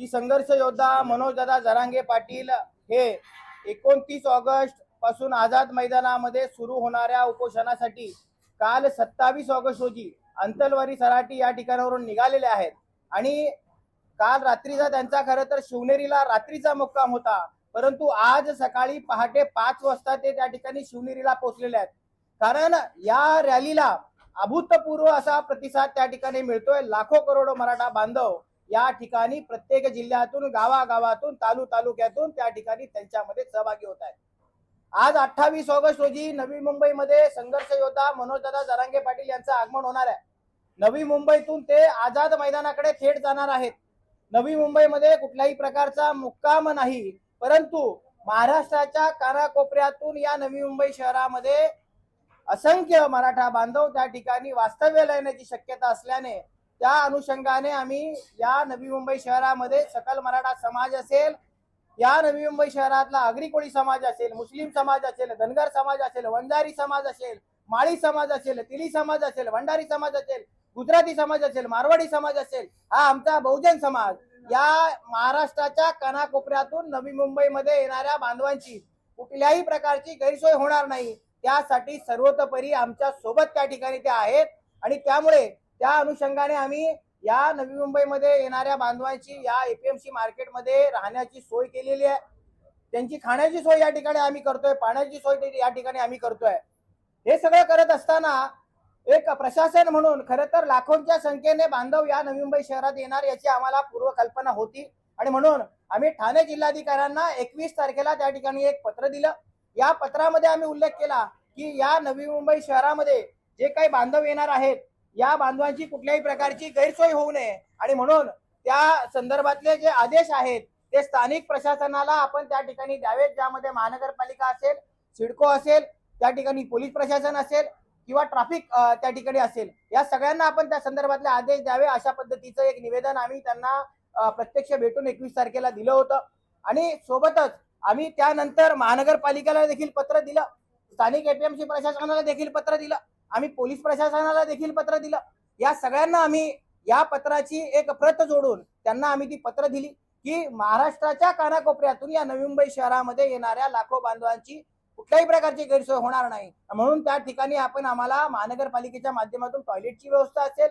की संघर्ष योद्धा मनोजदादा जरांगे पाटील हे एकोणतीस ऑगस्टपासून आझाद मैदानामध्ये सुरू होणाऱ्या उपोषणासाठी काल सत्तावीस ऑगस्ट रोजी अंतलवारी सराटी या ठिकाणावरून निघालेले आहेत. आणि काल रात्रीचा त्यांचा खरं तर शिवनेरीला रात्रीचा मुक्काम होता. परंतु आज सकाळी पहाटे पाच वाजता ते त्या ठिकाणी शिवनेरीला पोहोचलेले आहेत. कारण या रॅलीला अभूतपूर्व असा प्रतिसाद त्या ठिकाणी मिळतोय. लाखो करोडो मराठा बांधव या ठिकाणी प्रत्येक जिल्ह्यातून गावागावातून तालु तालुक्यातून त्या ठिकाणी त्यांच्यामध्ये सहभागी होत आहेत. आज अठ्ठावीस ऑगस्ट रोजी नवी मुंबईमध्ये संघर्ष योद्धा मनोजदादा जरांगे पाटील यांचं आगमन होणार आहे. नवी मुंबईतून ते आझाद मैदानाकडे थेट जाणार आहेत. नवी मुंबईमध्ये कुठल्याही प्रकारचा मुक्काम नाही परंतु महाराष्ट्राच्या कानाकोपऱ्यातून या नवी मुंबई शहरामध्ये असंख्य मराठा बांधव त्या ठिकाणी वास्तव्य येण्याची शक्यता असल्याने त्या अनुषंगाने आम्ही या नवी मुंबई शहरामध्ये सकल मराठा समाज असेल या नवी मुंबई शहरातला आगरी कोळी समाज असेल मुस्लिम समाज असेल धनगर समाज असेल वंजारी समाज असेल माळी समाज असेल तिली समाज असेल भंडारी समाज असेल गुजराती समाज असेल मारवाडी समाज असेल हा आमचा बहुजन समाज या महाराष्ट्राच्या कानाकोपऱ्यातून नवी मुंबईमध्ये येणाऱ्या बांधवांची कुठल्याही प्रकारची गैरसोय होणार नाही त्यासाठी सर्वतोपरी आमच्यासोबत त्या ठिकाणी ते आहेत आणि त्यामुळे त्या अनुषंगाने आम्ही या नवी मुंबईमध्ये येणाऱ्या बांधवांची या एपीएमसी मार्केटमध्ये राहण्याची सोय केलेली आहे. त्यांची खाण्याची सोय या ठिकाणी आम्ही करतोय पाण्याची सोय या ठिकाणी आम्ही करतोय. हे सगळं करत असताना एक प्रशासन म्हणून खरं तर लाखोंच्या संख्येने बांधव या नवी मुंबई शहरात येणार याची आम्हाला पूर्व कल्पना होती. आणि म्हणून आम्ही ठाणे जिल्हाधिकाऱ्यांना एकवीस तारखेला त्या ठिकाणी एक पत्र दिलं. या पत्रामध्ये आम्ही उल्लेख केला की या नवी मुंबई शहरामध्ये जे काही बांधव येणार आहेत या बांधवांची कुठल्याही प्रकारची गैरसोय होऊ नये. आणि म्हणून त्या संदर्भातले जे आदेश आहेत ते स्थानिक प्रशासनाला आपण त्या ठिकाणी द्यावेत. ज्यामध्ये महानगरपालिका असेल सिडको असेल त्या ठिकाणी पोलीस प्रशासन असेल किंवा ट्रॅफिक त्या ठिकाणी असेल. या सगळ्यांना आपण त्या संदर्भातले आदेश द्यावे अशा पद्धतीचं एक निवेदन आम्ही त्यांना प्रत्यक्ष भेटून एकवीस तारखेला दिलं होतं. आणि सोबतच आम्ही त्यानंतर महानगरपालिकेला देखील पत्र दिलं. स्थानिक एपीएमसी प्रशासनाला देखील पत्र दिलं. आम्ही पोलीस प्रशासनाला देखील पत्र दिलं. या सगळ्यांना आम्ही या पत्राची एक प्रत जोडून त्यांना आम्ही ती पत्र दिली की महाराष्ट्राच्या कानाकोपऱ्यातून या नवी मुंबई शहरामध्ये येणाऱ्या लाखो बांधवांची कुठल्याही प्रकारची गैरसोय होणार नाही. म्हणून त्या ठिकाणी आपण आम्हाला महानगरपालिकेच्या माध्यमातून टॉयलेटची व्यवस्था असेल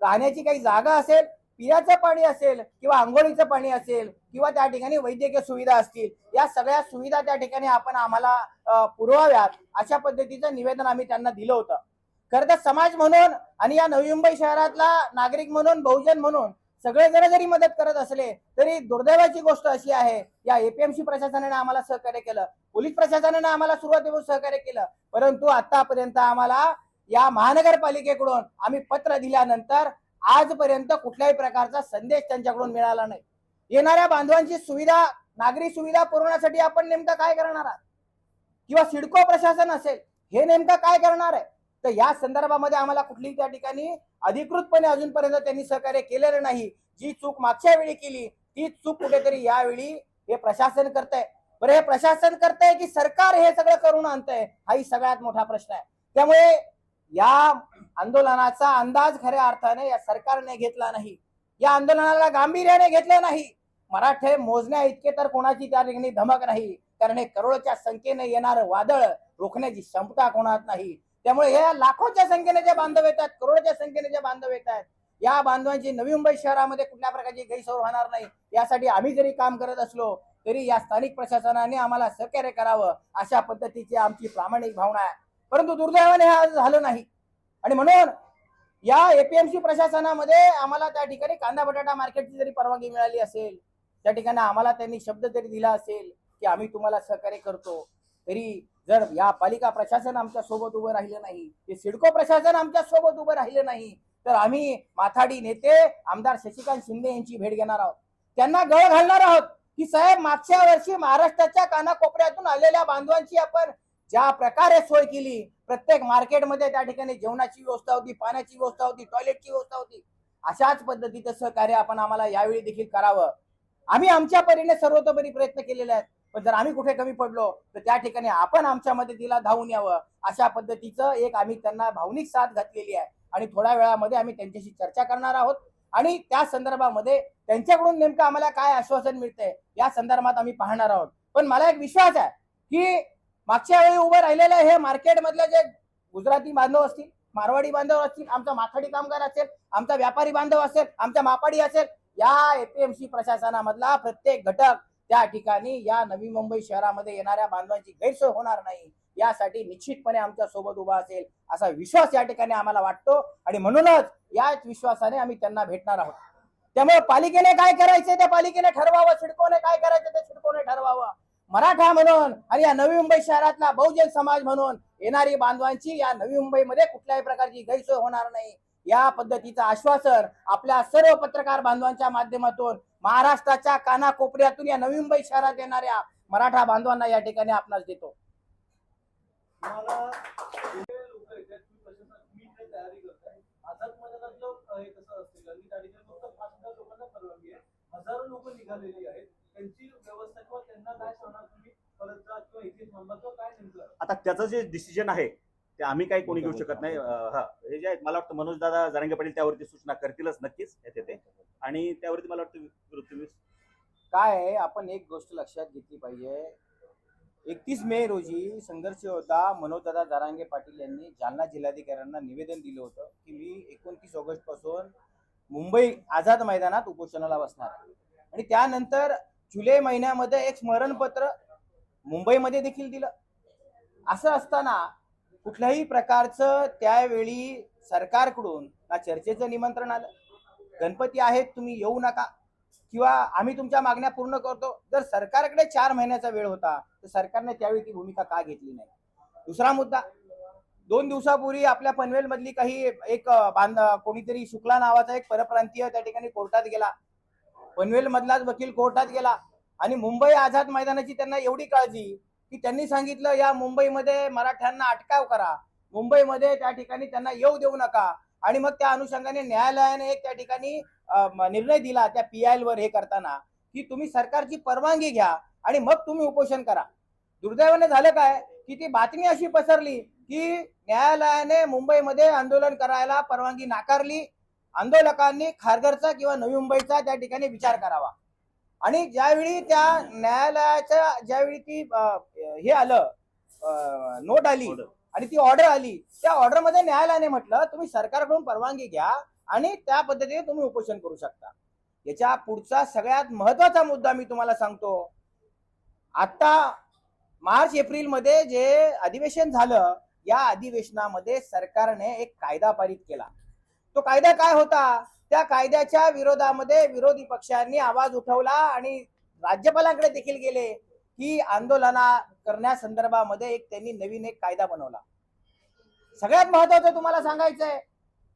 राहण्याची काही जागा असेल पिण्याचं पाणी असेल किंवा आंघोळीचं पाणी असेल किंवा त्या ठिकाणी वैद्यकीय सुविधा असतील या सगळ्या सुविधा त्या ठिकाणी आपण आम्हाला पुरवाव्यात अशा पद्धतीचं निवेदन आम्ही त्यांना दिलं होतं. खरं तर समाज म्हणून आणि या नवी मुंबई शहरातला नागरिक म्हणून बहुजन म्हणून सगळे जण जरी मदत करत असले तरी दुर्दैवाची गोष्ट अशी आहे या एपीएमसी प्रशासनाने आम्हाला सहकार्य केलं पोलीस प्रशासनाने आम्हाला सुरुवातीपासून सहकार्य केलं परंतु आतापर्यंत आम्हाला या महानगरपालिकेकडून आम्ही पत्र दिल्यानंतर आजपर्यंत कुठल्याही प्रकारचा संदेश त्यांच्याकडून मिळाला नाही. येणाऱ्या बांधवांची सुविधा नागरी सुविधा पुरवण्यासाठी आपण नेमकं काय करणार आहात? किंवा सिडको प्रशासन असेल हे नेमकं काय करणार आहे? तर या संदर्भामध्ये आम्हाला कुठलीही त्या ठिकाणी अधिकृतपणे अजूनपर्यंत त्यांनी सहकार्य केलेलं नाही. जी चूक मागच्या वेळी केली ती चूक कुठेतरी यावेळी हे प्रशासन करतंय. बरं हे प्रशासन करतंय की सरकार हे सगळं करून आणतंय हाही सगळ्यात मोठा प्रश्न आहे. त्यामुळे या आंदोलनाचा अंदाज खऱ्या अर्थाने या सरकारने घेतला नाही. या आंदोलनाला गांभीर्याने घेतलं नाही. मराठे मोजण्या इतके तर कोणाची त्या ठिकाणी धमक नाही. कारण हे करोडच्या संख्येने येणारं वादळ रोखण्याची क्षमता कोणात नाही. त्यामुळे या लाखोच्या संख्येने जे बांधव येतात करोडच्या संख्येने जे बांधव येत आहेत या बांधवांची नवी मुंबई शहरामध्ये कुठल्या प्रकारची गैरसोय होणार नाही. यासाठी आम्ही जरी काम करत असलो तरी या स्थानिक प्रशासनाने आम्हाला सहकार्य करावं अशा पद्धतीची आमची प्रामाणिक भावना आहे. परंतु दुर्दैवाने हे आज झालं नाही. आणि म्हणून या एपीएमसी प्रशासनामध्ये आम्हाला त्या ठिकाणी कांदा बटाटा मार्केटची जरी परवानगी मिळाली असेल त्या ठिकाणी आम्हाला त्यांनी शब्द तरी दिला असेल की आम्ही तुम्हाला सहकार्य करतो तरी जर या पालिका प्रशासन आमच्यासोबत उभं राहिलं नाही ते सिडको प्रशासन आमच्यासोबत उभं राहिलं नाही तर आम्ही माथाडी नेते आमदार शशिकांत शिंदे यांची भेट घेणार आहोत. त्यांना गळ घालणार आहोत. की साहेब मागच्या वर्षी महाराष्ट्राच्या कानाकोपऱ्यातून आलेल्या बांधवांची आपण ज्या प्रकारे सोय केली प्रत्येक मार्केटमध्ये त्या ठिकाणी जेवणाची व्यवस्था होती पाण्याची व्यवस्था होती टॉयलेटची व्यवस्था होती अशाच पद्धतीचं सहकार्य आपण आम्हाला यावेळी देखील करावं. आम्ही आमच्या परीने सर्वतोपरी प्रयत्न केलेले आहेत. पण जर आम्ही कुठे कमी पडलो तर त्या ठिकाणी आपण आमच्या मदतीला धावून यावं अशा पद्धतीचं एक आम्ही त्यांना भावनिक साथ घातलेली आहे. आणि थोड्या वेळामध्ये आम्ही त्यांच्याशी चर्चा करणार आहोत. आणि त्या संदर्भामध्ये त्यांच्याकडून नेमकं आम्हाला काय आश्वासन मिळतंय या संदर्भात आम्ही पाहणार आहोत. पण मला एक विश्वास आहे की मागच्या वेळी उभं राहिलेलं हे मार्केटमधले जे गुजराती बांधव असतील मारवाडी बांधव असतील आमचा माथाडी कामगार असेल आमचा व्यापारी बांधव असेल आमचा मापाडी असेल या एपीएमसी प्रशासनामधला प्रत्येक घटक त्या ठिकाणी या नवी मुंबई शहरामध्ये येणाऱ्या बांधवांची गैरसोय होणार नाही. यासाठी निश्चितपणे आमच्यासोबत उभा असेल असा विश्वास या ठिकाणी आम्हाला वाटतो आणि म्हणूनच याच विश्वासाने आम्ही त्यांना भेटणार आहोत. त्यामुळे पालिकेने काय करायचं त्या पालिकेने ठरवावं सिडकोने काय करायचं ते सिडकोने ठरवावं. मराठा म्हणून आणि या नवी मुंबई शहरातला बहुजन समाज म्हणून येणारी बांधवांची या नवी मुंबईमध्ये कुठल्याही प्रकारची गैरसोय होणार नाही. या पद्धतीचं आश्वासन आपल्या सर्व पत्रकार बांधवांच्या माध्यमातून महाराष्ट्राच्या कानाकोपऱ्यातून या नवी मुंबई शहरात येणाऱ्या मराठा बांधवांना या ठिकाणी आपणास देतो. हे हजार लोकांना परवानगी आहे. हजारो लोक निघालेली आहेत. त्यांची व्यवस्था किंवा त्यांना काय सांगणार तुम्ही? परत किंवा इथे थांबा किंवा काय नेमकं? आता त्याचं जे डिसिजन आहे ते आम्ही काही कोणी घेऊ शकत नाही. हा. हे जे आहेत मला वाटतं मनोज दादा जरांगे पाटील त्यावरती सूचना करतीलच नक्कीच येते ते. आणि त्यावरती मला वाटतं पृथ्वी काय आहे आपण एक गोष्ट लक्षात घेतली पाहिजे. एकतीस मे रोजी संघर्ष योद्धा मनोजदादा जारांगे पाटील यांनी जालना जिल्हाधिकाऱ्यांना निवेदन दिलं होतं की मी एकोणतीस ऑगस्टपासून मुंबई आझाद मैदानात उपोषणाला बसणार आहे. आणि त्यानंतर जुलै महिन्यामध्ये एक स्मरणपत्र मुंबईमध्ये देखील दिलं. असं असताना कुठल्याही प्रकारचं त्यावेळी सरकारकडून ना चर्चेचं निमंत्रण आलं. गणपती आहेत तुम्ही येऊ नका. किंवा आम्ही तुमच्या मागण्या पूर्ण करतो. जर सरकारकडे चार महिन्याचा वेळ होता तर सरकारने त्यावेळी ती भूमिका का घेतली नाही? दुसरा मुद्दा. दोन दिवसापूर्वी आपल्या पनवेलमधली काही एक बांध कोणीतरी शुक्ला नावाचा एक परप्रांतीय त्या ठिकाणी कोर्टात गेला. पनवेल मधलाच वकील कोर्टात गेला. आणि मुंबई आझाद मैदानाची त्यांना एवढी काळजी की त्यांनी सांगितलं या मुंबईमध्ये मराठ्यांना अटकाव करा. मुंबईमध्ये त्या ठिकाणी त्यांना येऊ देऊ नका. आणि मग त्या अनुषंगाने न्यायालयाने एक त्या ठिकाणी निर्णय दिला त्या पी आय वर हे करताना की तुम्ही सरकारची परवानगी घ्या आणि मग तुम्ही उपोषण करा. दुर्दैवाने झालं काय? की ती बातमी अशी पसरली की न्यायालयाने मुंबईमध्ये आंदोलन करायला परवानगी नाकारली. आंदोलकांनी खारघरचा किंवा नवी मुंबईचा त्या ठिकाणी विचार करावा. आणि ज्यावेळी त्या न्यायालयाच्या ज्यावेळी ती हे आलं नोट आली. आणि ती ऑर्डर आली त्या ऑर्डरमध्ये न्यायालयाने म्हटलं तुम्ही सरकारकडून परवानगी घ्या आणि त्या पद्धतीने तुम्ही उपोषण करू शकता. याच्या पुढचा सगळ्यात महत्त्वाचा मुद्दा मी तुम्हाला सांगतो. आता मार्च एप्रिलमध्ये जे अधिवेशन झालं या अधिवेशनामध्ये सरकारने एक कायदा पारित केला. तो कायदा काय होता? त्या कायद्याच्या विरोधामध्ये विरोधी पक्षांनी आवाज उठवला आणि राज्यपालांकडे देखील गेले की आंदोलना करण्यासंदर्भामध्ये एक त्यांनी नवीन एक कायदा बनवला. सगळ्यात महत्वाचं तुम्हाला सांगायचंय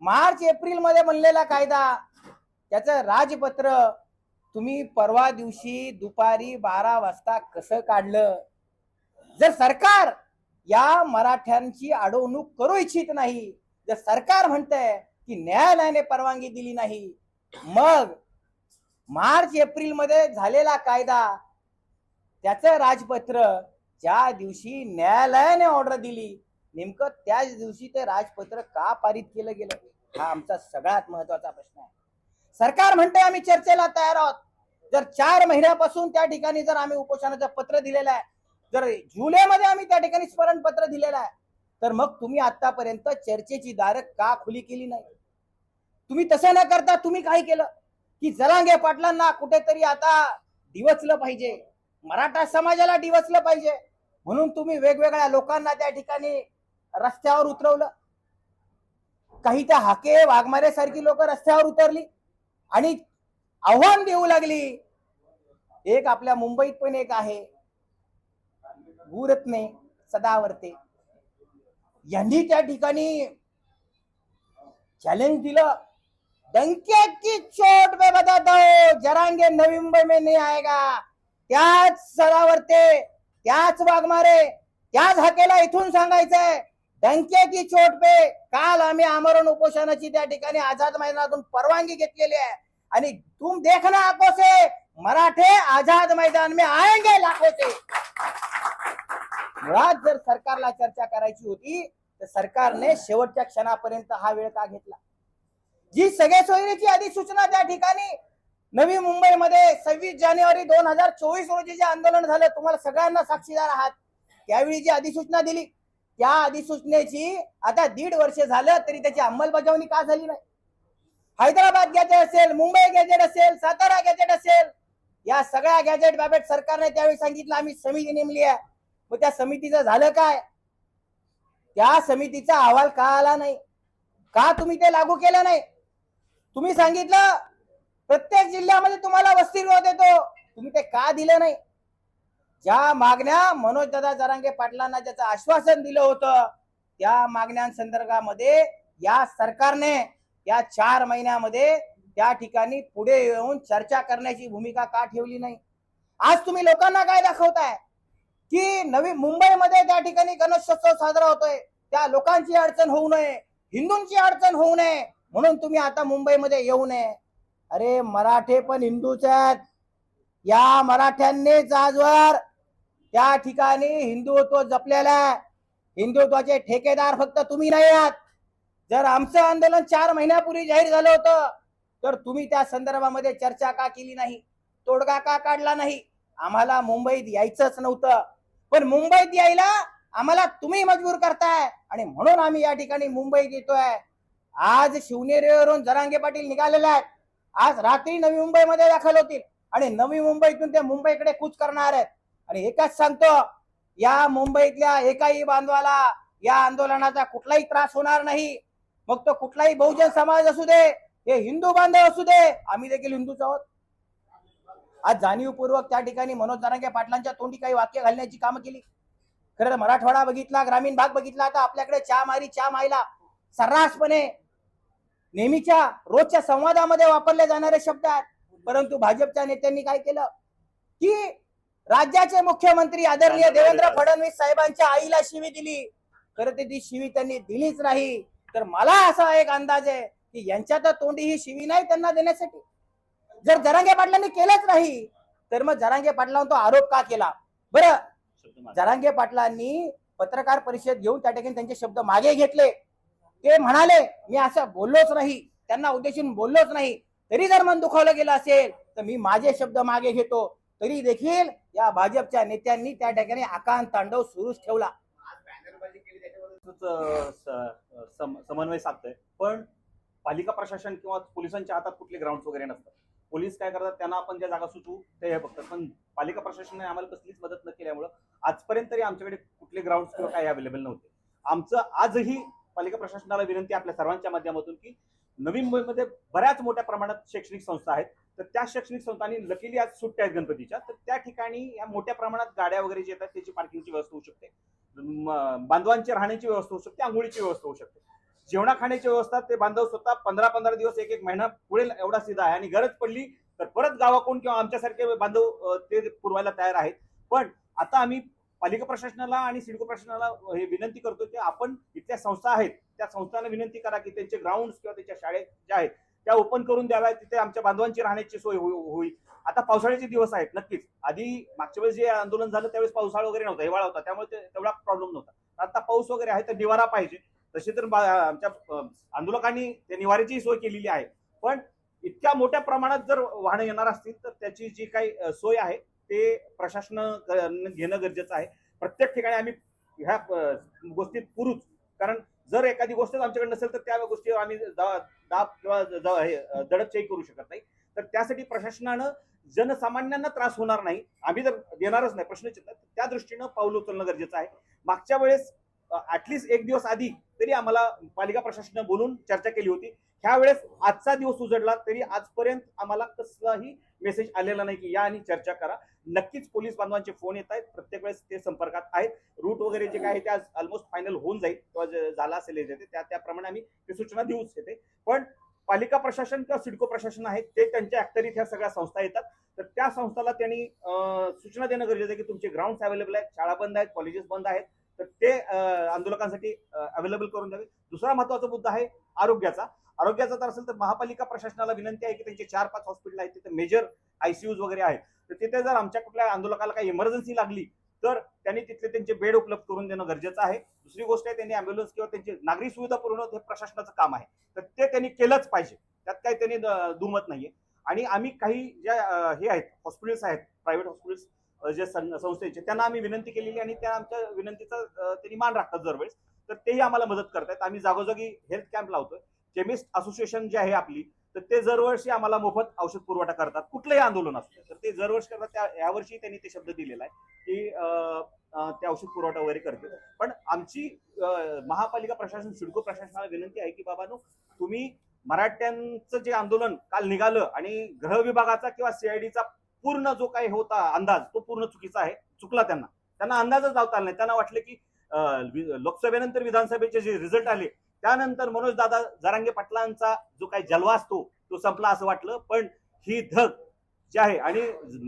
मार्च एप्रिलमध्ये बनलेला कायदा त्याचं राजपत्र तुम्ही परवा दिवशी दुपारी बारा वाजता कसं काढलं? जर सरकार या मराठ्यांची अडवणूक करू इच्छित नाही जर सरकार म्हणतंय की न्यायालयाने परवानगी दिली नाही. मग मार्च एप्रिलमध्ये झालेला कायदा त्याचं राजपत्र ज्या दिवशी न्यायालयाने ऑर्डर दिली नेमकं त्याच दिवशी ते राजपत्र का पारित केलं गेलं? हा आमचा सगळ्यात महत्त्वाचा प्रश्न आहे. सरकार म्हणते आम्ही चर्चेला तयार आहोत. जर चार महिन्यापासून त्या ठिकाणी जर आम्ही उपोषणाचं पत्र दिलेलं आहे जर जुलैमध्ये आम्ही त्या ठिकाणी स्मरण पत्र दिलेलं आहे तर मग तुम्ही आतापर्यंत चर्चेची दारं का खुली केली नाही तुम्ही तसं न करता तुम्ही काय केलं? की जरांगे पाटलांना कुठेतरी आता दिवचलं पाहिजे. मराठा समाजाला दिवचलं पाहिजे. म्हणून तुम्ही वेगवेगळ्या लोकांना त्या ठिकाणी रस्त्यावर उतरवलं. काही त्या हाके वाघमारे सारखी लोक रस्त्यावर उतरली आणि आव्हान देऊ लागली. एक आपल्या मुंबईत पण एक आहे. गुरत्ने सदावर्ते. यांनी त्या ठिकाणी चॅलेंज दिलं. डंके की चोट में बताता हूं जरांगे नवी मुंबई में नहीं आएगा। त्याच सरावरते त्याच वाघमारे त्याच हकेला इथून सांगायचंय डंके की चोट पे काल आम्ही आमरण उपोषणाची त्या ठिकाणी आझाद मैदानातून परवानगी घेतलेली आहे। आणि तुम देखना आंखों से मराठे आझाद मैदान में आएंगे लाखों से। मुळात जर सरकारला चर्चा करायची होती तर सरकारने शेवटच्या क्षणापर्यंत हा वेळ का घेतला? जी सगळ्या सोयीची अधिसूचना त्या ठिकाणी नवी मुंबईमध्ये सव्वीस जानेवारी दोन हजार चोवीस रोजी जे आंदोलन झालं तुम्हाला सगळ्यांना साक्षीदार आहात. त्यावेळी जी अधिसूचना दिली त्या अधिसूचनेची आता दीड वर्ष झालं तरी त्याची अंमलबजावणी का झाली नाही? हैदराबाद गॅजेट असेल मुंबई गॅजेट असेल सातारा गॅजेट असेल या सगळ्या गॅजेट बाबत सरकारने त्यावेळी सांगितलं आम्ही समिती नेमली आहे. मग त्या समितीचं झालं काय? त्या समितीचा अहवाल का आला नाही. का तुम्ही ते लागू केलं नाही? तुम्ही सांगितलं प्रत्येक जिल्ह्यामध्ये तुम्हाला वसतिगृह देतो. तुम्ही ते का दिलं नाही? ज्या मागण्या मनोज दादा जरांगे पाटलांना ज्याचं आश्वासन दिलं होतं त्या मागण्यांसंदर्भामध्ये या सरकारने या चार महिन्यामध्ये त्या ठिकाणी पुढे येऊन चर्चा करण्याची भूमिका का ठेवली नाही? आज तुम्ही लोकांना काय दाखवताय? की नवी मुंबईमध्ये त्या ठिकाणी गणेशोत्सव साजरा होतोय. त्या लोकांची अडचण होऊ नये. हिंदूंची अडचण होऊ नये. म्हणून तुम्ही आता मुंबईमध्ये येऊ नये. अरे मराठे पण हिंदूच आहेत. या मराठ्यांनीच आजवर त्या ठिकाणी हिंदुत्व जपलेलं आहे. हिंदुत्वाचे ठेकेदार फक्त तुम्ही नाही आहात. जर आमचं आंदोलन चार महिन्यापूर्वी जाहीर झालं होतं तर तुम्ही त्या संदर्भामध्ये चर्चा का केली नाही? तोडगा का काढला नाही? आम्हाला मुंबईत यायचंच नव्हतं. पण मुंबईत यायला आम्हाला तुम्ही मजबूर करताय. आणि म्हणून आम्ही या ठिकाणी मुंबईत येतोय. आज शिवनेरीवरून जरांगे पाटील निघालेले आहेत. आज रात्री नवी मुंबईमध्ये दाखल होतील. आणि नवी मुंबईतून ते मुंबईकडे कूच करणार आहेत. आणि एकच सांगतो या मुंबईतल्या एकाही बांधवाला या आंदोलनाचा कुठलाही त्रास होणार नाही. मग तो कुठलाही बहुजन समाज असू दे हे हिंदू बांधव असू दे आम्ही देखील हिंदूच आहोत. आज जाणीवपूर्वक त्या ठिकाणी मनोज जरांगे पाटलांच्या तोंडी काही वाक्य घालण्याची कामं केली. खरं तर मराठवाडा बघितला ग्रामीण भाग बघितला आता आपल्याकडे चहा मारी चहा मायला सर्रासपणे नेहमीच्या रोजच्या संवादामध्ये वापरले जाणारे शब्द आहेत. परंतु भाजपच्या नेत्यांनी काय केलं? की राज्याचे मुख्यमंत्री आदरणीय देवेंद्र फडणवीस साहेबांच्या आईला शिवी दिली. खरं तर ती शिवी त्यांनी दिलीच नाही. तर मला असा एक अंदाज आहे की यांच्या तर तोंडी ही शिवी नाही त्यांना देण्यासाठी. जर जरांगे पाटलांनी केलंच नाही तर मग जरांगे पाटलांवर तो आरोप का केला? बरं. जरांगे पाटलांनी पत्रकार परिषद घेऊन त्या ठिकाणी त्यांचे शब्द मागे घेतले. ते म्हणाले मी असं बोललोच नाही. त्यांना उद्देशून बोललोच नाही. तरी जर मन दुखावलं गेलं असेल तर मी माझे शब्द मागे घेतो. तरी देखील या भाजपच्या नेत्यांनी त्या ठिकाणी आकांत तांडव सुरूच ठेवला. समन्वय साधतोय. पण पालिका प्रशासन किंवा पोलिसांच्या हातात कुठले ग्राउंड वगैरे नसतात. पोलीस काय करतात त्यांना आपण ज्या जागा सुचवू ते हे बघतात. पण पालिका प्रशासनाने आम्हाला कसलीच मदत न केल्यामुळं आजपर्यंत तरी आमच्याकडे कुठले ग्राउंड किंवा काही अवेलेबल नव्हते. आमचं आजही पालिका प्रशासनाला विनंती आपल्या सर्वांच्या माध्यमातून की नवी मुंबईमध्ये बऱ्याच मोठ्या प्रमाणात शैक्षणिक संस्था आहेत. तर त्या शैक्षणिक संस्थांनी लकीली आज सुट्ट्या आहेत गणपतीच्या. तर त्या ठिकाणी या मोठ्या प्रमाणात गाड्या वगैरे जे येतात त्याची पार्किंगची व्यवस्था होऊ शकते. म- बांधवांची राहण्याची व्यवस्था होऊ शकते आंघोळीची व्यवस्था होऊ शकते. जेवणा खाण्याची व्यवस्था ते बांधव स्वतः पंधरा पंधरा दिवस एक एक महिना पुढे एवढा सीधा आहे आणि गरज पडली तर परत गावाकडून किंवा आमच्यासारखे बांधव ते पुरवायला तयार आहेत. पण आता आम्ही पालिका प्रशासनाला आणि सिडको प्रशासनाला हे विनंती करतो की आपण इथल्या संस्था आहेत त्या संस्थांना विनंती करा की त्यांचे ग्राउंड किंवा त्यांच्या शाळेत ज्या आहेत त्या ओपन करून द्याव्या तिथे आमच्या बांधवांची राहण्याची सोय होई- होईल. आता पावसाळ्याचे दिवस आहेत नक्कीच. आधी मागच्या वेळेस जे आंदोलन झालं त्यावेळेस पावसाळा वगैरे नव्हता हिवाळा होता त्यामुळे तेवढा प्रॉब्लेम नव्हता. आता पाऊस वगैरे आहे तर निवारा पाहिजे. तसे तर बा- आमच्या आंदोलकांनी त्या निवाऱ्याची सोय केलेली आहे. पण इतक्या मोठ्या प्रमाणात जर वाहनं येणार असतील तर त्याची जी काही सोय आहे ते प्रशासन घेणं गरजेचं आहे. प्रत्येक ठिकाणी आम्ही ह्या गोष्टीत पुरूच कारण जर एखादी गोष्ट आमच्याकडे नसेल तर त्या गोष्टीवर आम्ही दा- दाब किंवा हे, दडपशाही करू शकत नाही. तर त्यासाठी प्रशासनानं जनसामान्यांना त्रास होणार नाही. आम्ही जर देणारच नाही. प्रश्न त्या दृष्टीनं पाऊल उचलणं गरजेचं आहे. मागच्या वेळेस ऍटलिस्ट एक दिवस आधी तरी आम्हाला पालिका प्रशासनानं बोलून चर्चा केली होती. त्यावेळेस आजचा दिवस उजडला तरी आजपर्यंत आम्हाला कसलाही मेसेज आलेला नाही की या आणि चर्चा करा. नक्कीच पोलीस बांधवांचे फोन येत आहेत. प्रत्येक वेळेस ते संपर्कात आहेत. रूट वगैरे जे काय आहे ते आज ऑलमोस्ट फायनल होऊन जाईल. किंवा जे झाला असेल त्या त्याप्रमाणे आम्ही ते सूचना देऊच येते. पण पालिका प्रशासन किंवा सिडको प्रशासन आहे ते त्यांच्या अखत्यारीत ह्या सगळ्या संस्था येतात. तर त्या संस्थाला त्यांनी सूचना देणं गरजेचं आहे की तुमचे ग्राउंड अवेलेबल आहेत. शाळा बंद आहेत कॉलेजेस बंद आहेत. तर ते आंदोलकांसाठी अवेलेबल करून द्यावे. दुसरा महत्त्वाचा मुद्दा आहे आरोग्याचा. आरोग्याचा तर असेल तर महापालिका प्रशासनाला विनंती आहे की त्यांचे चार पाच हॉस्पिटल आहेत तिथे मेजर आयसीयूज वगैरे आहेत. तर तिथे जर आमच्या कुठल्या आंदोलकाला काही इमर्जन्सी लागली तर त्यांनी तिथले त्यांचे बेड उपलब्ध करून देणं गरजेचं आहे. दुसरी गोष्ट आहे त्यांनी अँब्युलन्स किंवा त्यांची नागरी सुविधा पुरवणं हे प्रशासनाचं काम आहे. तर ते त्यांनी केलंच पाहिजे. त्यात काही त्यांनी दुमत नाहीये. आणि आम्ही काही ज्या हे आहेत हॉस्पिटल्स आहेत प्रायव्हेट हॉस्पिटल्स जे संस्थेचे त्यांना आम्ही विनंती केलेली आणि त्या आमच्या विनंतीचा त्यांनी मान राखतात दरवेळेस. तर तेही आम्हाला मदत करतायत. आम्ही जागोजागी हेल्थ कॅम्प लावतोय. केमिस्ट असोसिएशन जी आहे आपली तर ते दरवर्षी आम्हाला मोफत औषध पुरवठा करतात. कुठलंही आंदोलन असतं तर ते दरवर्षी करतात. त्या यावर्षी त्यांनी ते शब्द दिलेला आहे की ते औषध पुरवठा वगैरे करते पण आमची महापालिका प्रशासन सिडको प्रशासनाला विनंती आहे की बाबानो तुम्ही मराठ्यांचं जे आंदोलन काल निघालं आणि गृह विभागाचा किंवा सीआयडीचा पूर्ण जो काही होता अंदाज तो पूर्ण चुकीचा आहे चुकला त्यांना. त्यांना अंदाजच लावता आला नाही. त्यांना वाटलं की लोकसभेनंतर विधानसभेचे जे रिझल्ट आले त्यानंतर मनोज दादा जरांगे पाटलांचा जो काही जलवा असतो तो संपला असं वाटलं. पण ही धग जी आहे आणि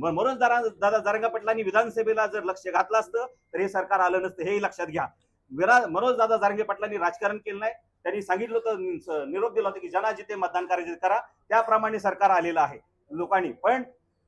मनोज दादा दादा जरांगे पाटलांनी विधानसभेला जर लक्ष घातलं असतं तर हे सरकार आलं नसतं हेही लक्षात घ्या. विरा मनोज दादा जारंगे पाटलांनी राजकारण केलं नाही. त्यांनी सांगितलं होतं निरोप दिला होता की जना जिथे मतदान करायचे करा. त्याप्रमाणे सरकार आलेलं आहे लोकांनी. पण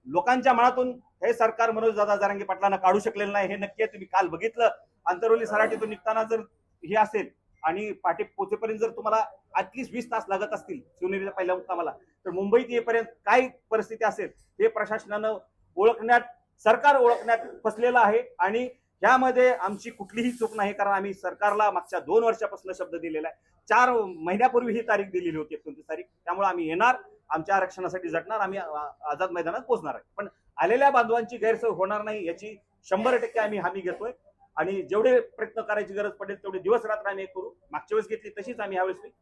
लोकांच्या मनातून हे सरकार मनोज दादा जारंगे पाटलांना काढू शकलेलं नाही हे नक्की आहे. तुम्ही काल बघितलं. आंतरवली सराटीतून निघताना जर हे असेल आणि पाठी पोचेपर्यंत जर तुम्हाला ॲटलिस्ट वीस तास लागत असतील शिवनेरीच्या पहिल्या मुक्कामाला तर मुंबईत येईपर्यंत काय परिस्थिती असेल हे प्रशासनानं ओळखण्यात सरकार ओळखण्यात फसलेलं आहे. आणि यामध्ये आमची कुठलीही चूक नाही कारण आम्ही सरकारला मागच्या दोन वर्षापासून शब्द दिलेला आहे. चार महिन्यापूर्वी ही तारीख दिलेली होती एकोणतीस तारीख. त्यामुळे आम्ही येणार आमच्या आरक्षणासाठी झटणार आम्ही आझाद मैदानात पोहोचणार आहे. पण आलेल्या बांधवांची गैरसोय होणार नाही याची शंभर टक्के आम्ही हमी घेतोय. आणि जेवढे प्रयत्न करायची गरज पडेल तेवढे दिवस रात्र आम्ही करू. मागच्या वेळेस घेतली तशीच आम्ही यावेळेस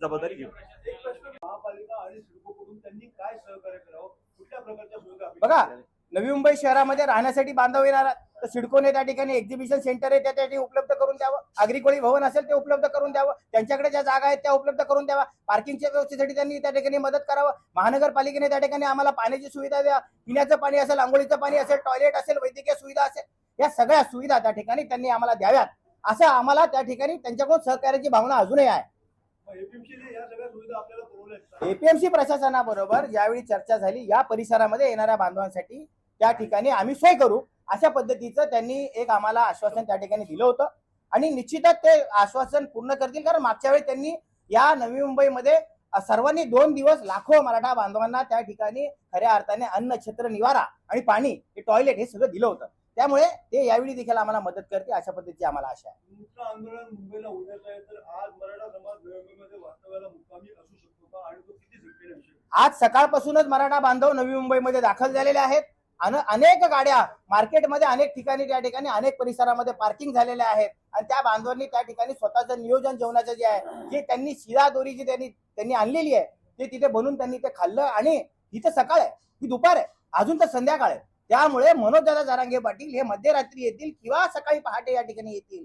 जबाबदारी घेऊ. एक प्रश्न महापालिका आणि सिडकोकडून त्यांनी काय सहकार्य करावं? कुठल्या प्रकारच्या सुविधा बघा. नवी मुंबई शहरामध्ये राहण्यासाठी बांधव येणार तर सिडकोने त्या ठिकाणी एक्झिबिशन सेंटर आहे त्या त्या ठिकाणी उपलब्ध करून द्यावं. अग्रिकोळी भवन असेल ते उपलब्ध करून द्यावं. त्यांच्याकडे ज्या जागा आहेत त्या उपलब्ध करून द्यावा पार्किंगच्या व्यवस्थेसाठी त्यांनी त्या ठिकाणी मदत करावं. महानगरपालिकेने त्या ठिकाणी आम्हाला पाण्याची सुविधा द्या. पिण्याचं पाणी असेल आंघोळीचं पाणी असेल टॉयलेट असेल वैद्यकीय सुविधा असेल. या सगळ्या सुविधा त्या ठिकाणी त्यांनी आम्हाला द्याव्यात. असं आम्हाला त्या ठिकाणी त्यांच्याकडून सहकार्याची भावना अजूनही आहे? एपीएमसी प्रशासनाबरोबर ज्यावेळी चर्चा झाली या परिसरामध्ये येणाऱ्या बांधवांसाठी त्या ठिकाणी आम्ही सोय करू अशा पद्धतीचं त्यांनी एक आम्हाला आश्वासन त्या ठिकाणी दिलं होतं. आणि निश्चितच ते आश्वासन पूर्ण करतील कारण मागच्या वेळी त्यांनी या नवी मुंबईमध्ये सर्वांनी दोन दिवस लाखो मराठा बांधवांना त्या ठिकाणी खऱ्या अर्थाने अन्न छत्र निवारा आणि पाणी हे टॉयलेट हे सगळं दिलं होतं. त्यामुळे ते यावेळी देखील आम्हाला मदत करते अशा पद्धतीची आम्हाला आशा आहे. तुमचं आंदोलन मुंबईला आहे तर आज मराठा समाज वास्तव्याला मुक्कामी असू शकतो का? आणि तो किती विषय आज सकाळपासूनच मराठा बांधव नवी मुंबईमध्ये दाखल झालेले आहेत अन अनेक गाड्या मार्केटमध्ये अनेक ठिकाणी त्या ठिकाणी अनेक परिसरामध्ये पार्किंग झालेल्या आहेत. आणि त्या बांधवांनी त्या ठिकाणी स्वतःचं नियोजन जेवणाचं जे आहे जे त्यांनी शिरा दोरी जी त्यांनी त्यांनी आणलेली आहे ते तिथे बनवून त्यांनी ते खाल्लं. आणि ही तर सकाळ आहे ही दुपार आहे अजून तर संध्याकाळ आहे. त्यामुळे मनोजदादा जारांगे पाटील हे मध्यरात्री येतील किंवा सकाळी पहाटे या ठिकाणी येतील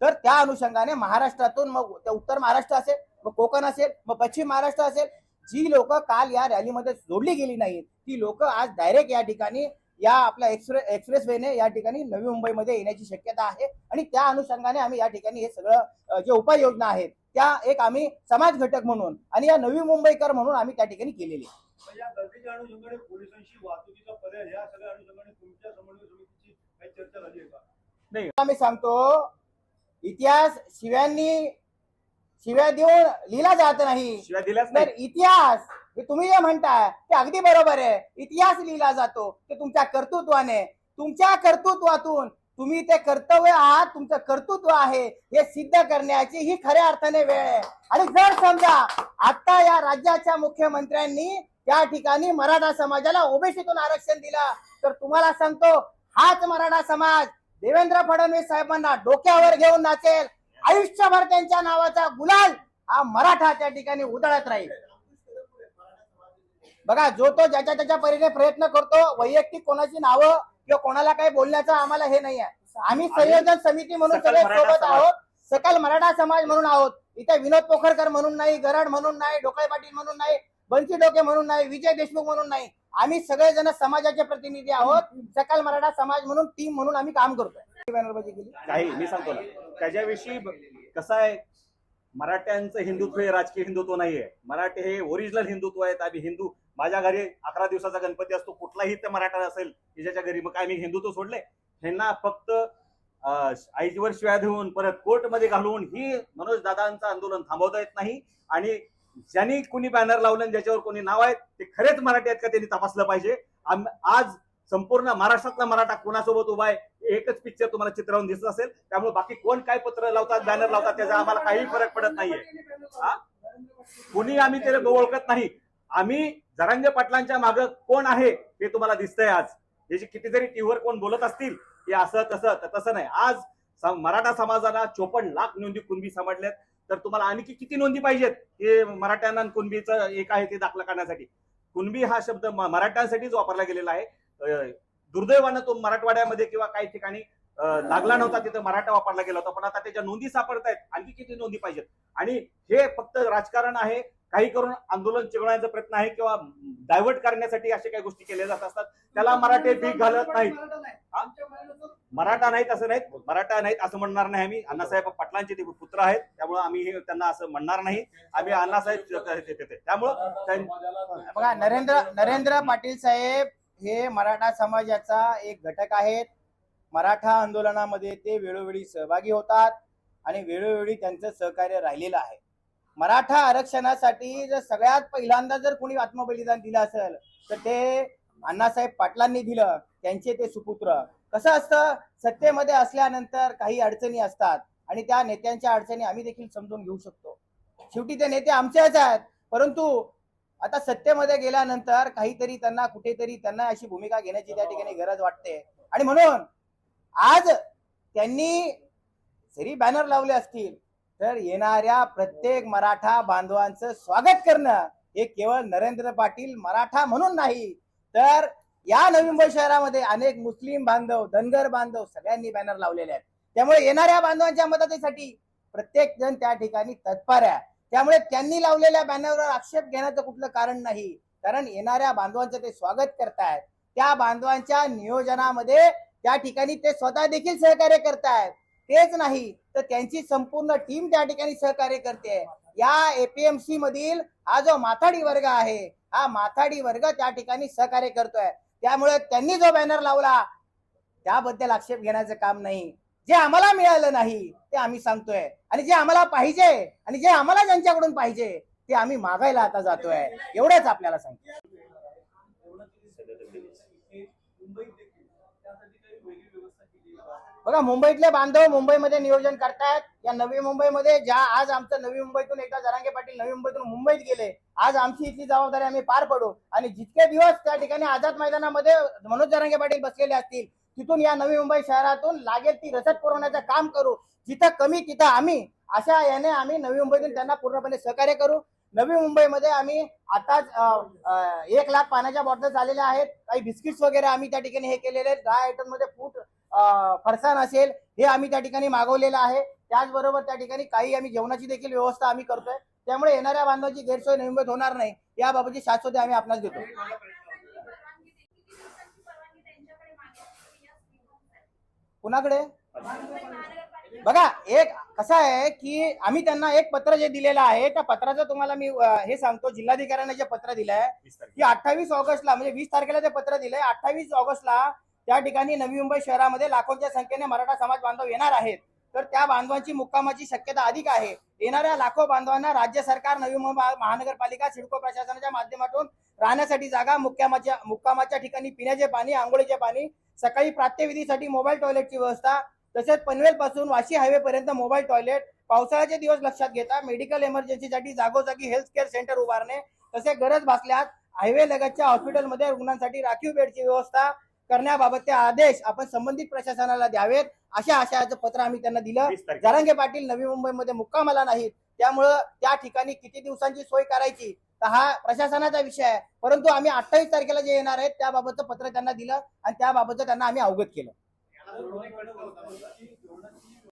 तर त्या अनुषंगाने महाराष्ट्रातून मग ते उत्तर महाराष्ट्र असेल मग कोकण असेल मग पश्चिम महाराष्ट्र असेल जी लोक काल या रॅलीमध्ये जोडली गेली नाहीत ती लोक आज डायरेक्ट या ठिकाणी या आपल्या एक्सप्रेस एक्सप्रेस वेने या ठिकाणी नवी मुंबईमध्ये येण्याची शक्यता आहे आणि त्या अनुषंगाने आम्ही या ठिकाणी हे सगळं जे उपाययोजना आहेत त्या एक आम्ही समाज घटक म्हणून आणि या नवी मुंबईकर म्हणून आम्ही त्या ठिकाणी केलेली आहे. या गर्दीच्या अनुषंगाने पोलिसांशी वाहतुकीचा पर्याय या सगळ्या अनुषंगाने तुमच्या समन्वय समितीची काही चर्चा झाली आहे का? आम्ही सांगतो इतिहास शिव्यांनी शिव्या देऊन लिहिला जात नाही. शिवाय दिल्याच तर नाही. इतिहास हे तुम्ही जे म्हणताय ते अगदी बरोबर आहे. इतिहास लिहिला जातो ते तुमच्या कर्तृत्वाने. तुमच्या कर्तृत्वातून तुम्ही ते कर्तव्य आहात तुमचं कर्तृत्व आहे हे सिद्ध करण्याची ही खऱ्या अर्थाने वेळ आहे. आणि जर समजा आता या राज्याच्या मुख्यमंत्र्यांनी त्या ठिकाणी मराठा समाजाला ओबीसीतून आरक्षण दिलं. तर तुम्हाला सांगतो हाच मराठा समाज देवेंद्र फडणवीस साहेबांना डोक्यावर घेऊन नाचेल. आयुष्यभर त्यांच्या नावाचा गुलाल हा मराठा त्या ठिकाणी उधळत राहील. बघा जो तो ज्याच्या त्याच्या परीने प्रयत्न करतो वैयक्तिक कोणाची नावं किंवा कोणाला काही बोलण्याचं आम्हाला हे नाही आहे आम्ही संयोजन समिती म्हणून सगळे सोबत. आहोत. सकल मराठा समाज म्हणून आहोत. इथे विनोद पोखरकर म्हणून नाही गरड म्हणून नाही डोकळे पाटील म्हणून नाही बंसी डोके म्हणून नाही विजय देशमुख म्हणून नाही. आम्ही सगळेजण समाजाचे प्रतिनिधी आहोत. सकल मराठा समाज म्हणून टीम म्हणून आम्ही काम करतोय. बॅनरबाजी केली. काही मी सांगतो ना. त्याच्याविषयी कसं आहे मराठ्यांचं हिंदुत्व हे राजकीय हिंदुत्व नाहीये. मराठी हे ओरिजिनल हिंदुत्व आहेत. आम्ही हिंदू माझ्या घरी अकरा दिवसाचा गणपती असतो. कुठलाही ते मराठा असेल की ज्याच्या घरी मग काय मी हिंदुत्व सोडले? ह्यांना फक्त आईजीवर शिव्या देऊन परत कोर्टमध्ये घालून ही मनोज दादांचं आंदोलन थांबवता येत नाही. आणि ज्यांनी कोणी बॅनर लावलं ज्याच्यावर कोणी नाव आहे ते खरेच मराठी आहेत का त्यांनी तपासलं पाहिजे? आज संपूर्ण महाराष्ट्रातला मराठा कोणासोबत उभा आहे एकच पिक्चर तुम्हाला चित्रावून दिसत असेल. त्यामुळे बाकी कोण काय पत्र लावतात बॅनर लावतात त्याचा आम्हाला काही फरक पडत नाहीये. हा? कोणी आम्ही त्याला ओळखत नाही. आम्ही जरांगे पाटलांच्या मागे कोण आहे हे तुम्हाला दिसतंय आज. याची किती जरी टीव्हीवर कोण बोलत असतील की असं तसं तसं नाही. आज मराठा समाजाला चोपन्न लाख नोंदी कुणबी समजल्यात तर तुम्हाला आणखी किती नोंदी पाहिजेत? हे मराठ्यांना कुणबीचं एक आहे ते दाखला करण्यासाठी. कुणबी हा शब्द मराठ्यांसाठीच वापरला गेलेला आहे. दुर्दैवानं तो मराठवाड्यामध्ये किंवा काही ठिकाणी लागला नव्हता तिथं मराठा वापरला गेला होता. पण आता त्याच्या नोंदी सापडत आहेत आणखी किती नोंदी पाहिजेत? आणि हे फक्त राजकारण आहे. काही करून आंदोलन चिघळण्याचा प्रयत्न आहे किंवा डायव्हर्ट करण्यासाठी अशा काही गोष्टी केल्या जात असतात. त्याला मराठे भीक घालत नाहीत? मराठा नाहीत असं नाहीत. मराठा नाहीत असं म्हणणार नाही आम्ही. अण्णासाहेब पाटलांचे ते पुत्र आहेत. त्यामुळे आम्ही हे त्यांना असं म्हणणार नाही. आम्ही अण्णासाहेब त्यामुळं त्यां- बघा नरेंद्र नरेंद्र पाटील साहेब हे मराठा समाजाचा एक घटक आहेत. मराठा आंदोलनामध्ये ते वेळोवेळी सहभागी होतात आणि वेळोवेळी त्यांचं सहकार्य राहिलेलं आहे. मराठा आरक्षणासाठी जर सगळ्यात पहिल्यांदा जर कोणी आत्मबलिदान दिलं असेल तर ते अण्णासाहेब पाटलांनी दिलं त्यांचे ते सुपुत्र. कसं असतं? सत्तेमध्ये असल्यानंतर काही अडचणी असतात आणि त्या नेत्यांच्या अडचणी आम्ही देखील समजून घेऊ शकतो. शेवटी ते नेते आमचेच आहेत परंतु आता सत्तेमध्ये गेल्यानंतर काहीतरी त्यांना कुठेतरी त्यांना अशी भूमिका घेण्याची त्या ठिकाणी गरज वाटते. आणि म्हणून आज त्यांनी जरी बॅनर लावले असतील तर येणाऱ्या प्रत्येक मराठा बांधवांचं स्वागत करणं हे केवळ नरेंद्र पाटील मराठा म्हणून नाही तर या नवी मुंबई शहरामध्ये अनेक मुस्लिम बांधव धनगर बांधव सगळ्यांनी बॅनर लावलेले आहेत. त्यामुळे येणाऱ्या बांधवांच्या मदतीसाठी प्रत्येक जण त्या ठिकाणी तत्पर आहे. त्यामुळे त्यांनी लावलेल्या बॅनरवर आक्षेप घेण्याचं कुठलं कारण नाही कारण येणाऱ्या बांधवांचं ते स्वागत करतायत. त्या बांधवांच्या नियोजनामध्ये त्या ठिकाणी ते स्वतः देखील सहकार्य करतायत. तेच नाही तर त्यांची संपूर्ण टीम त्या ठिकाणी सहकार्य करते. या एपीएमसी मधील हा जो माथाडी वर्ग आहे हा माथाडी वर्ग त्या ठिकाणी सहकार्य करतोय. त्यामुळे त्यांनी जो बॅनर लावला त्याबद्दल आक्षेप घेण्याचं काम नाही. जे आम्हाला मिळालं नाही ते आम्ही सांगतोय. आणि जे आम्हाला पाहिजे आणि जे आम्हाला ज्यांच्याकडून पाहिजे ते आम्ही मागायला आता जातोय. एवढंच आपल्याला सांगतो एवढं तरी हे मुंबईत देखील त्यासाठी काही वेगळी व्यवस्था केली आहे का? बघा मुंबईतले बांधव मुंबईमध्ये नियोजन करतायत. या नवी मुंबईमध्ये ज्या आज आमचं नवी मुंबईतून एकदा जरांगे पाटील नवी मुंबईतून मुंबईत गेले आज आमची इथली जबाबदारी आम्ही पार पडू. आणि जितके दिवस त्या ठिकाणी आझाद मैदानामध्ये मनोज जरांगे पाटील बसलेले असतील तिथून या नवी मुंबई शहरातून लागेल ती रसद पुरवण्याचं काम करू. जिथं कमी तिथं आम्ही. अशा याने आम्ही नवी मुंबईतून त्यांना पूर्णपणे सहकार्य करू. नवी मुंबईमध्ये आम्ही आताच एक लाख पाण्याच्या बॉटल्स आलेल्या आहेत. काही बिस्किट्स वगैरे आम्ही त्या ठिकाणी हे केलेले आहेत. दहा आयटममध्ये फूट फरसाण असेल हे आम्ही त्या ठिकाणी मागवलेलं आहे. त्याचबरोबर त्या ठिकाणी काही आम्ही जेवणाची देखील व्यवस्था आम्ही करतोय. त्यामुळे येणाऱ्या बांधवांची गैरसोय नवी मुंबईत होणार नाही. याबाबतची शाश्वती आम्ही आपणास देतो. कुणाकडे? बघा एक कसं आहे की आम्ही त्यांना एक पत्र जे दिलेलं आहे त्या पत्राचं तुम्हाला मी हे सांगतो. जिल्हाधिकाऱ्यांना जे पत्र दिलंय. की अठ्ठावीस ऑगस्टला म्हणजे वीस तारखेला ते पत्र दिलंय. अठ्ठावीस ऑगस्टला त्या ठिकाणी नवी मुंबई शहरामध्ये लाखोंच्या संख्येने मराठा समाज बांधव येणार आहेत. तर त्या बांधवांची मुक्कामाची शक्यता अधिक आहे. येणाऱ्या लाखो बांधवांना राज्य सरकार नवी मुंबई महानगरपालिका सिडको प्रशासनाच्या माध्यमातून राहण्यासाठी जागा मुक्कामाच्या मुक्कामाच्या ठिकाणी पिण्याचे पाणी आंघोळीचे पाणी सकाळी प्रात्यविधीसाठी मोबाईल टॉयलेटची व्यवस्था तसेच पनवेल पासून वाशी हायवे पर्यंत मोबाईल टॉयलेट पावसाळ्याचे दिवस लक्षात घेता मेडिकल इमर्जन्सीसाठी जागोजागी हेल्थ केअर सेंटर उभारणे तसे गरज भासल्यास हायवे लगतच्या हॉस्पिटलमध्ये रुग्णांसाठी राखीव बेडची व्यवस्था करण्याबाबतचे आदेश आपण संबंधित प्रशासनाला द्यावेत. अशा आशयाचं पत्र आम्ही त्यांना दिलं. जरांगे पाटील नवी मुंबईमध्ये मुक्कामाला नाहीत. त्यामुळं त्या ठिकाणी किती दिवसांची सोय करायची? तर हा प्रशासनाचा विषय आहे. परंतु आम्ही अठ्ठावीस तारखेला जे येणार आहेत त्याबाबतचं पत्र त्यांना दिलं आणि त्याबाबतचं त्यांना आम्ही अवगत केलं.